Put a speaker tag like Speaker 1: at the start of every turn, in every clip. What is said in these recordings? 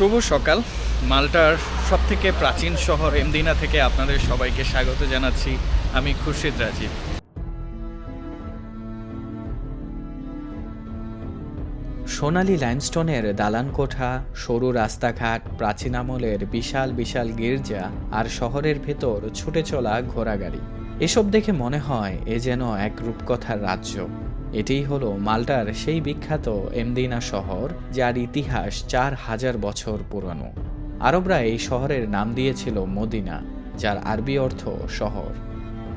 Speaker 1: শুভ সকাল। মাল্টার সব থেকে প্রাচীন শহর এমদিনা থেকে আপনাদের সবাইকে স্বাগত জানাচ্ছি। আমি খুরশিদ রাজীব
Speaker 2: সোনালি লাইমস্টোনের দালান কোঠা সরু রাস্তাঘাট, প্রাচীন আমলের বিশাল বিশাল গির্জা আর শহরের ভেতর ছুটে চলা ঘোড়াগাড়ি। এসব দেখে মনে হয় এ যেন এক রূপকথার রাজ্য। এটিই হলো মাল্টার সেই বিখ্যাত এমদিনা শহর, যার ইতিহাস চার হাজার বছর পুরনো। আরবরা এই শহরের নাম দিয়েছিল মদিনা, যার আরবি অর্থ শহর।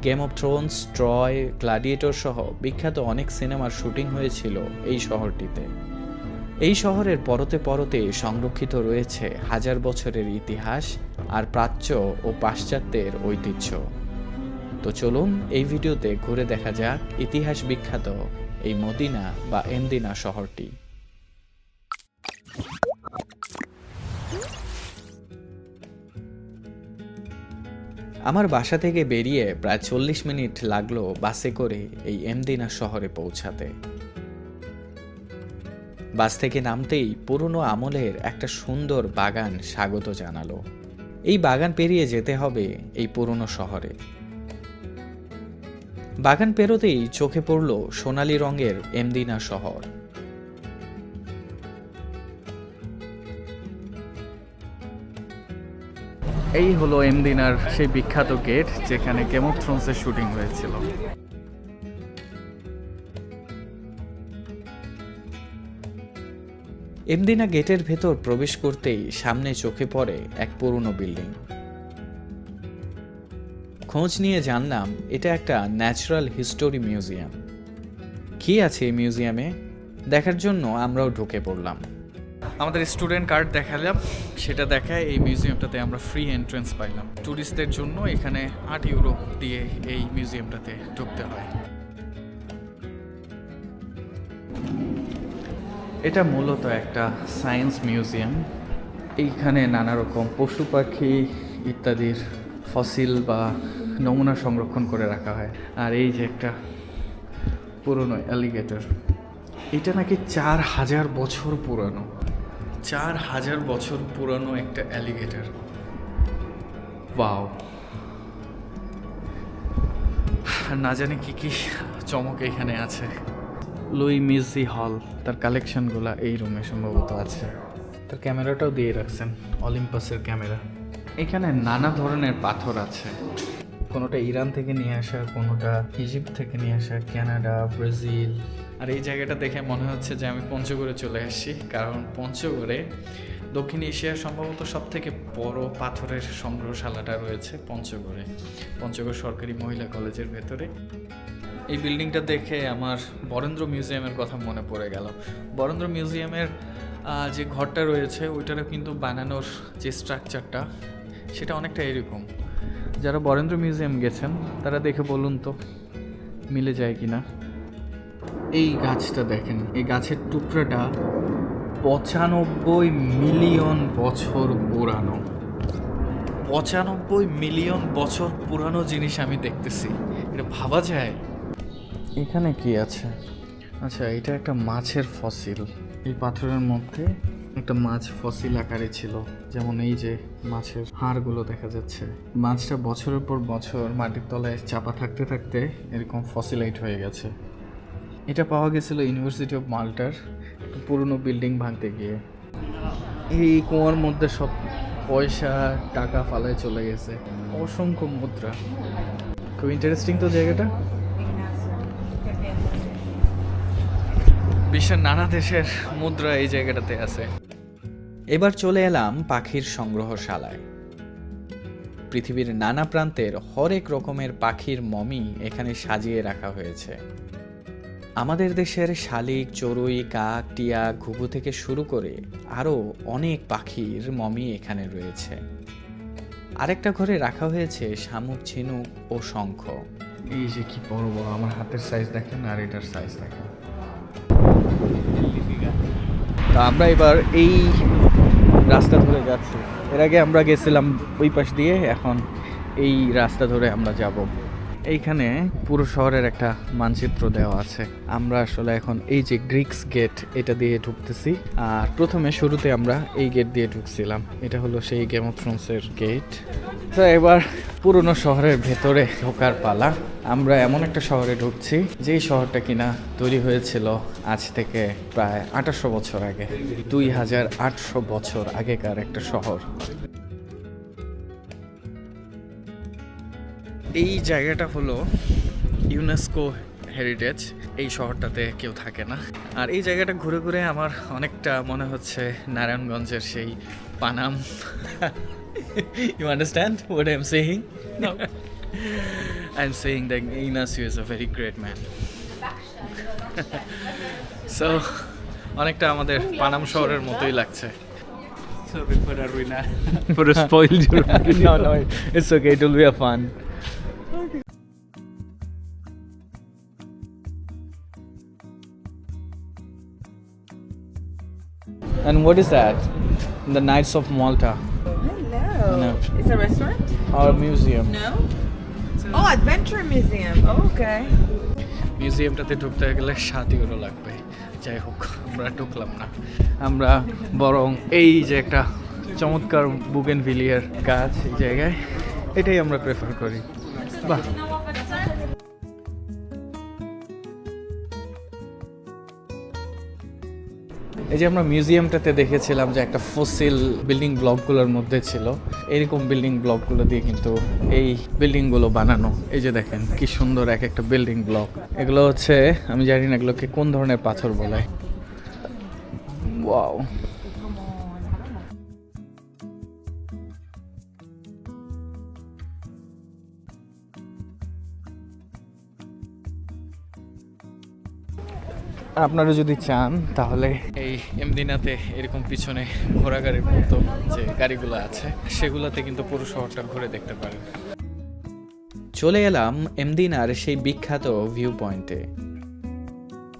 Speaker 2: Game of Thrones Troy Gladiator সহ বিখ্যাত অনেক সিনেমার শুটিং হয়েছিল এই শহরটিতে। এই শহরের পরতে পরতে সংরক্ষিত রয়েছে হাজার বছরের ইতিহাস আর প্রাচ্য ও পাশ্চাত্যের ঐতিহ্য। তো চলুন এই ভিডিওতে ঘুরে দেখা যাক ইতিহাস বিখ্যাত এই মদিনা বা এমদিনা শহরটি। আমার বাসা থেকে বেরিয়ে প্রায় চল্লিশ মিনিট লাগল বাসে করে এই এমদিনা শহরে পৌঁছাতে। বাস থেকে নামতেই পুরনো আমলের একটা সুন্দর বাগান স্বাগত জানালো। এই বাগান পেরিয়ে যেতে হবে এই পুরনো শহরে। বাগান পেরোতেই চোখে পড়ল সোনালী রঙের এমদিনা শহর।
Speaker 1: এই হলো এমদিনার সেই বিখ্যাত গেট যেখানে গেম অফ থ্রোনসের শুটিং হয়েছিল।
Speaker 2: এমদিনা গেটের ভেতর প্রবেশ করতেই সামনে চোখে পড়ে এক পুরনো বিল্ডিং খোঁজ নিয়ে জানলাম এটা একটা ন্যাচারাল হিস্টোরি মিউজিয়াম। কি আছে এই মিউজিয়ামে? দেখার জন্য আমরাও ঢুকে পড়লাম।
Speaker 1: আমাদের স্টুডেন্ট কার্ড দেখালাম সেটা দেখায় এই মিউজিয়ামটাতে আমরা ফ্রি এন্ট্রেন্স পাইলাম। ট্যুরিস্টদের জন্য এখানে আট ইউরো দিয়ে এই মিউজিয়ামটাতে ঢুকতে হয়। এটা মূলত একটা সায়েন্স মিউজিয়াম এইখানে নানা রকম পশু পাখি ইত্যাদির ফসিল বা নমুনা সংরক্ষণ করে রাখা হয়। আর এই যে একটা পুরনো অ্যালিগেটর এটা নাকি চার হাজার বছর পুরানো। চার হাজার বছর পুরানো একটা অ্যালিগেটর ওয়াও না জানি কি কি চমক এখানে আছে। লুই মিউজি হল তার কালেকশনগুলো এই রুমে সম্ভবত আছে। তার ক্যামেরাটাও দিয়ে রাখছেন অলিম্পাসের ক্যামেরা এখানে নানা ধরনের পাথর আছে। কোনোটা ইরান থেকে নিয়ে আসা, কোনোটা ইজিপ্ট থেকে নিয়ে আসা, কানাডা, ব্রাজিল। আর এই জায়গাটা দেখে মনে হচ্ছে যে আমি পঞ্চগড়ে চলে আসছি, কারণ পঞ্চগড়ে দক্ষিণ এশিয়ার সম্ভবত সব থেকে বড় পাথরের সংগ্রহশালাটা রয়েছে পঞ্চগড়ে, পঞ্চগড় সরকারি মহিলা কলেজের ভেতরে। এই বিল্ডিংটা দেখে আমার বরেন্দ্র মিউজিয়ামের কথা মনে পড়ে গেল। বরেন্দ্র মিউজিয়ামের যে ঘরটা রয়েছে, ওইটারও কিন্তু বানানোর যে স্ট্রাকচারটা সেটা অনেকটা এরকম। যারা বরেন্দ্র মিউজিয়াম গেছেন তারা দেখে বলুন তো মিলে যায় কি না এই গাছটা দেখেন এই গাছের টুকরাটা পঁচানব্বই মিলিয়ন বছর পুরানো। পঁচানব্বই মিলিয়ন বছর পুরানো জিনিস আমি দেখতেছি। এটা ভাবা যায়? এখানে কি আছে? আচ্ছা এটা একটা মাছের ফসিল। এই পাথরের মধ্যে একটা মাছ ফসিল আকারে ছিল। যেমন এই যে মাছের হাড়গুলো দেখা যাচ্ছে। মাছটা বছরের পর বছর মাটির তলায় চাপা থাকতে থাকতে এরকম ফসিলাইট হয়ে গেছে। এটা পাওয়া গেছিল ইউনিভার্সিটি অফ মাল্টার পুরনো বিল্ডিং ভাঙতে গিয়ে। এই কুয়ার মধ্যে সব পয়সা, টাকা ফালায় চলে গেছে। অসংখ্য মুদ্রা। খুব ইন্টারেস্টিং তো জায়গাটা। বিশ্বের নানা দেশের মুদ্রা এই জায়গাটাতে আছে।
Speaker 2: এবার চলে এলাম পাখির সংগ্রহশালায়। পৃথিবীর নানা প্রান্তের হরেক রকমের পাখির মমি এখানে সাজিয়ে রাখা হয়েছে। আমাদের দেশের শালিক, চড়ুই, কাক, টিয়া, ঘুঘু থেকে শুরু করে আরও অনেক পাখির মমি এখানে রয়েছে। আরেকটা ঘরে রাখা হয়েছে শামুক, ঝিনুক ও শঙ্খ।
Speaker 1: এই যে কি বড় আমার হাতের সাইজ দেখেন আর এটার সাইজ দেখেন। তো আমরা এবার এই রাস্তা ধরে যাচ্ছি। এর আগে আমরা গেছিলাম ওই পাশ দিয়ে, এখন এই রাস্তা ধরে আমরা যাব। এইখানে পুরো শহরের একটা মানচিত্র দেওয়া আছে। আমরা আসলে এখন এই যে গ্রিক্স গেট, এটা দিয়ে ঢুকতেছি। আর প্রথমে শুরুতে আমরা এই গেট দিয়ে ঢুকছিলাম। এটা হলো সেই গেম অফ থ্রোনসের গেট। তো এবার পুরনো শহরের ভেতরে ঢোকার পালা। আমরা এমন একটা শহরে ঢুকছি, যেই শহরটা কিনা তৈরি হয়েছিল আজ থেকে প্রায় আঠাশশো বছর আগে। দুই হাজার আটশো বছর আগেকার একটা শহর। এই জায়গাটা হলো ইউনেস্কো হেরিটেজ এই শহরটাতে কেউ থাকে না আর এই জায়গাটা ঘুরে ঘুরে আমার অনেকটা মনে হচ্ছে নারায়ণগঞ্জের সেই Panam you understand what I am saying I am saying that ইনাসিউ is a very great man so অনেকটা আমাদের পানাম শহরের মতোই লাগছে
Speaker 3: Sorry for Arruina. for a spoiled
Speaker 1: no, no, it's okay. It will be a fun. And what is that? The Knights of Malta,
Speaker 4: Hello.
Speaker 1: No.
Speaker 4: It's a restaurant?
Speaker 1: our museum.
Speaker 4: No. Oh, Adventure Museum. Oh, okay.
Speaker 1: মিউজিয়ামটাতে ঢুকতে গেলে সাত euro লাগবে যাই হোক আমরা ঢুকলাম না আমরা বরং এই যে একটা চমৎকার বুগেন ভিলিয়ার গাছ এই জায়গায় এটাই আমরা প্রেফার করি বাহ এই যে আমরা মিউজিয়ামটাতে দেখেছিলাম যে একটা ফসিল বিল্ডিং ব্লকগুলোর মধ্যে ছিল, এরকম বিল্ডিং ব্লকগুলো দিয়ে কিন্তু এই বিল্ডিংগুলো বানানো। এই যে দেখেন, কি সুন্দর এক একটা বিল্ডিং ব্লক। এগুলো হচ্ছে, আমি জানি না এগুলোকে কোন ধরনের পাথর বলে। ওয়াও। আপনারা যদি চান তাহলে এই এমদিনাতে এরকম পিছনে ঘোড়া গাড়ির মতো যে গাড়িগুলো আছে সেগুলোতে কিন্তু পুরো শহরটা ঘুরে দেখতে পারেন।
Speaker 2: চলে এলাম এমদিনার সেই বিখ্যাত ভিউ পয়েন্টে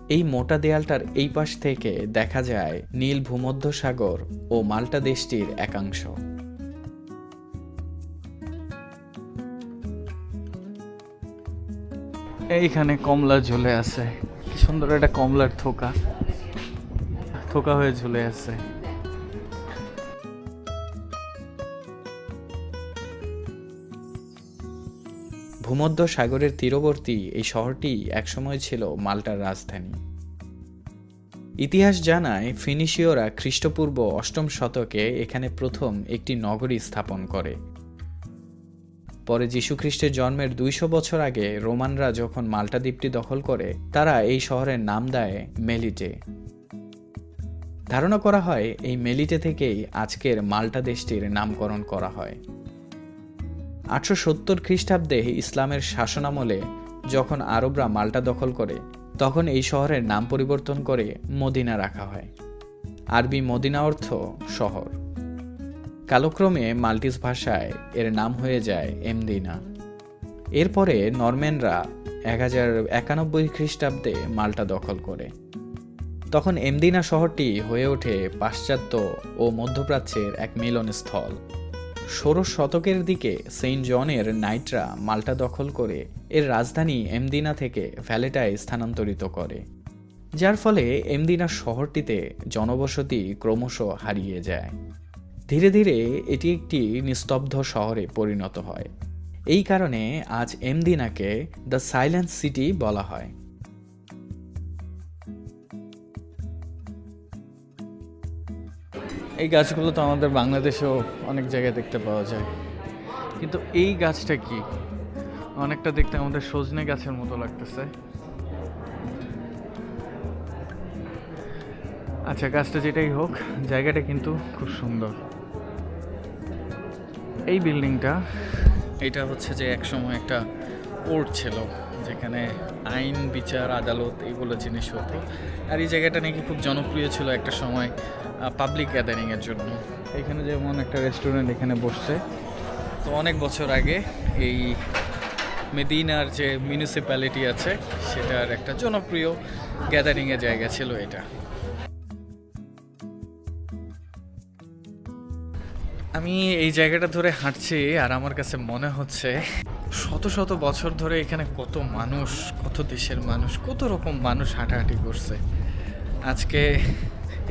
Speaker 2: এই মোটা দেয়ালটার এই পাশ থেকে দেখা যায় নীল ভূমধ্য সাগর ও মাল্টা দেশটির একাংশ।
Speaker 1: এইখানে কমলা ঝুলে আছে। সুন্দর একটা কমলার থোকা। থোকা হয়ে ঝুলে আছে।
Speaker 2: ভূমধ্য সাগরের তীরবর্তী এই শহরটি একসময় ছিল মাল্টার রাজধানী। ইতিহাস জানায় ফিনিশীয়রা খ্রিস্টপূর্ব অষ্টম শতকে এখানে প্রথম একটি নগরী স্থাপন করে। পরে যীশুখ্রিস্টের জন্মের দুইশো বছর আগে রোমানরা যখন মাল্টা দ্বীপটি দখল করে, তারা এই শহরের নাম দেয় মেলিটে। ধারণা করা হয়, এই মেলিটে থেকেই আজকের মাল্টা দেশটির নামকরণ করা হয়। আটশো সত্তর খ্রিস্টাব্দে ইসলামের শাসনামলে যখন আরবরা মাল্টা দখল করে, তখন এই শহরের নাম পরিবর্তন করে মদিনা রাখা হয়। আরবি মদিনা অর্থ শহর। কালক্রমে মাল্টিস ভাষায় এর নাম হয়ে যায় এমদিনা। এরপরে নরম্যানরা এক হাজার একানব্বই খ্রিস্টাব্দে মাল্টা দখল করে। তখন এমদিনা শহরটি হয়ে ওঠে পাশ্চাত্য ও মধ্যপ্রাচ্যের এক মিলনস্থল। ষোড়শ শতকের দিকে সেন্ট জনের নাইটরা মাল্টা দখল করে এর রাজধানী এমদিনা থেকে ভ্যালেটায় স্থানান্তরিত করে। যার ফলে এমদিনা শহরটিতে জনবসতি ক্রমশ হারিয়ে যায়। ধীরে ধীরে এটি একটি নিস্তব্ধ শহরে পরিণত হয়। এই কারণে আজ এমদিনাকে দ্য সাইলেন্ট সিটি বলা হয়।
Speaker 1: এই গাছগুলো তো আমাদের বাংলাদেশেও অনেক জায়গায় দেখতে পাওয়া যায়। কিন্তু এই গাছটা কি? অনেকটা দেখতে আমাদের সজনে গাছের মতো লাগতেছে। আচ্ছা গাছটা যেটাই হোক, জায়গাটা কিন্তু খুব সুন্দর। এই বিল্ডিংটা, এটা হচ্ছে যে একসময় একটা কোর্ট ছিল, যেখানে আইন, বিচার, আদালত এইগুলো জিনিস হতো। আর এই জায়গাটা নাকি খুব জনপ্রিয় ছিল একটা সময় পাবলিক গ্যাদারিংয়ের জন্য। এখানে যেমন একটা রেস্টুরেন্ট এখানে বসছে। তো অনেক বছর আগে এই মেদিনার যে মিউনিসিপ্যালিটি আছে, সেটার একটা জনপ্রিয় গ্যাদারিংয়ের জায়গা ছিল এটা। আমি এই জায়গাটা ধরে হাঁটছি আর আমার কাছে মনে হচ্ছে শত শত বছর ধরে এখানে কত মানুষ, কত দেশের মানুষ, কত রকম মানুষ হাঁটাহাঁটি করছে। আজকে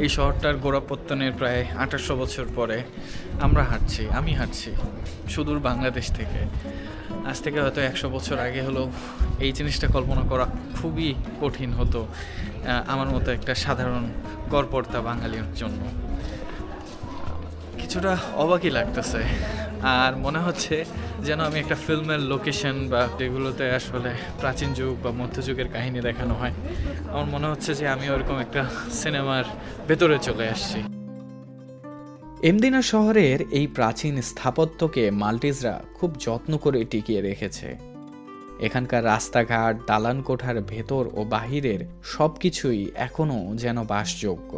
Speaker 1: এই শহরটার গোড়াপত্তনের প্রায় আঠারোশো বছর পরে আমরা হাঁটছি, আমি হাঁটছি সুদূর বাংলাদেশ থেকে। আজ থেকে হয়তো একশো বছর আগে হলেও এই জিনিসটা কল্পনা করা খুবই কঠিন হতো আমার মতো একটা সাধারণ গড়পড়তা বাঙালির জন্য। কিছুটা অবাকই লাগতেছে। আর মনে হচ্ছে যেন আমি একটা ফিল্মের লোকেশন বা যেগুলোতে আসলে প্রাচীন যুগ বা মধ্যযুগের কাহিনী দেখানো হয়। আমার মনে হচ্ছে যে আমি ওরকম একটা সিনেমার ভেতরে চলে আসছি।
Speaker 2: এমদিনা শহরের এই প্রাচীন স্থাপত্যকে মাল্টিজরা খুব যত্ন করে টিকিয়ে রেখেছে। এখানকার রাস্তাঘাট দালান কোঠার ভেতর ও বাহিরের সব কিছুই এখনও যেন বাসযোগ্য।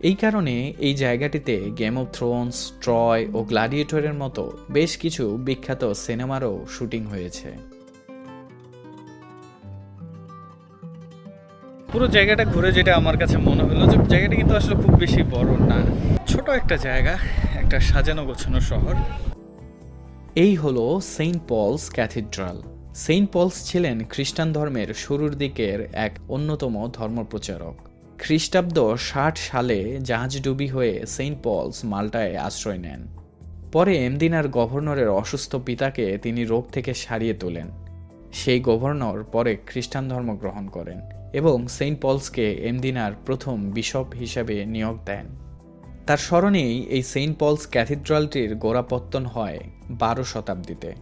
Speaker 2: এই কারণে এই জায়গাটিতে গেম অফ থ্রোনস ট্রয় ও গ্লাডিয়েটরের মতো বেশ কিছু বিখ্যাত সিনেমারও শুটিং হয়েছে।
Speaker 1: পুরো জায়গাটা ঘুরে যেটা আমার কাছে মনে হলো যে জায়গাটা কিন্তু আসলে খুব বেশি বড় না। ছোট একটা জায়গা একটা সাজানো গোছানো শহর।
Speaker 2: এই হলো Saint Paul's Cathedral Saint Paul's ছিলেন খ্রিস্টান ধর্মের শুরুর দিকের এক অন্যতম ধর্মপ্রচারক। খ্রিস্টাব্দ ষাট সালে জাহাজডুবি হয়ে সেন্ট পলস মাল্টায় আশ্রয় নেন। পরে এমদিনার গভর্নরের অসুস্থ পিতাকে তিনি রোগ থেকে সারিয়ে তোলেন। সেই গভর্নর পরে খ্রিস্টান ধর্ম গ্রহণ করেন এবং সেন্ট পলসকে এমদিনার প্রথম বিশপ হিসেবে নিয়োগ দেন। তার স্মরণেই এই সেন্ট পলস ক্যাথিড্রালটির গোড়াপত্তন হয় বারো শতাব্দীতে।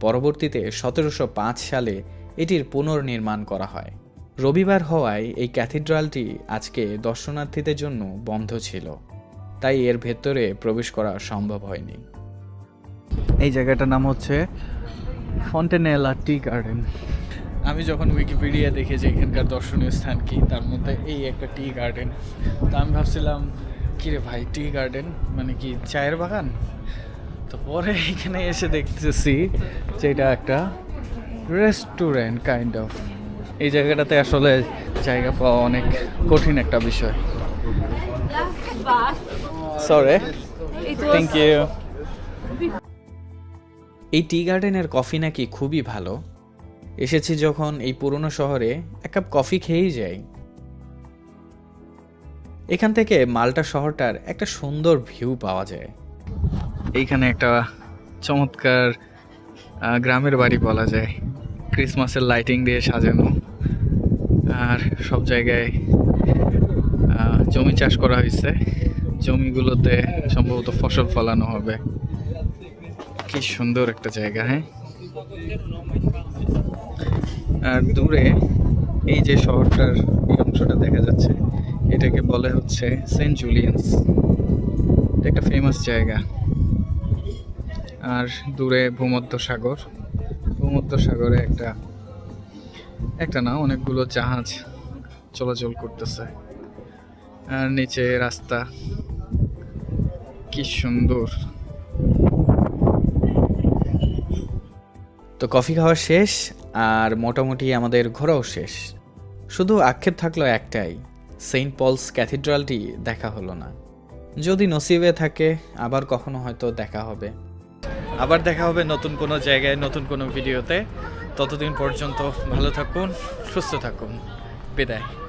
Speaker 2: পরবর্তীতে সতেরোশো পাঁচ সালে এটির পুনর্নির্মাণ করা হয়। রবিবার হওয়ায় এই ক্যাথিড্রালটি আজকে দর্শনার্থীদের জন্য বন্ধ ছিল। তাই এর ভেতরে প্রবেশ করা সম্ভব হয়নি।
Speaker 1: এই জায়গাটার নাম হচ্ছে ফন্টেনেলা টি গার্ডেন আমি যখন উইকিপিডিয়া দেখে যে এখানকার দর্শনীয় স্থান কি তার মধ্যে এই একটা টি গার্ডেন তা আমি ভাবছিলাম কিরে ভাই টি গার্ডেন মানে কি চায়ের বাগান? তো পরে এখানে এসে দেখতেছি যে এটা একটা রেস্টুরেন্ট কাইন্ড অফ এই জায়গাটাতে আসলে জায়গা পাওয়া অনেক কঠিন একটা বিষয়। সরি থ্যাংক ইউ
Speaker 2: এই টি গার্ডেনের কফি নাকি খুবই ভালো। এসেছি যখন এই পুরনো শহরে এক কাপ কফি খেয়েই যাই। এখান থেকে মালটা শহরটার একটা সুন্দর ভিউ পাওয়া যায়।
Speaker 1: এইখানে একটা চমৎকার গ্রামের বাড়ি বলা যায়। ক্রিসমাসের লাইটিং দিয়ে সাজানো। আর সব জায়গায় জমি চাষ করা হয়েছে। জমিগুলোতে সম্ভবত ফসল ফলানো হবে। কি সুন্দর একটা জায়গা হ্যাঁ? আর দূরে এই যে শহরটার এই অংশটা দেখা যাচ্ছে, এটাকে বলে হচ্ছে সেন্ট জুলিয়ান্স। একটা ফেমাস জায়গা। আর দূরে ভূমধ্য সাগর ভূমধ্য সাগরে একটা একটা না অনেকগুলো জাহাজ চলাচল করতেছে। আর নিচে রাস্তা কি সুন্দর।
Speaker 2: তো কফি খাওয়া শেষ আর মোটামুটি আমাদের ঘোরাও শেষ। শুধু আক্ষেপ থাকল একটাই সেন্ট পলস ক্যাথিড্রালটি দেখা হলো না। যদি নসিবে থাকে আবার কখনো হয়তো দেখা হবে।
Speaker 1: আবার দেখা হবে নতুন কোনো জায়গায় নতুন কোনো ভিডিওতে। ততদিন পর্যন্ত ভালো থাকুন সুস্থ থাকুন। বিদায়।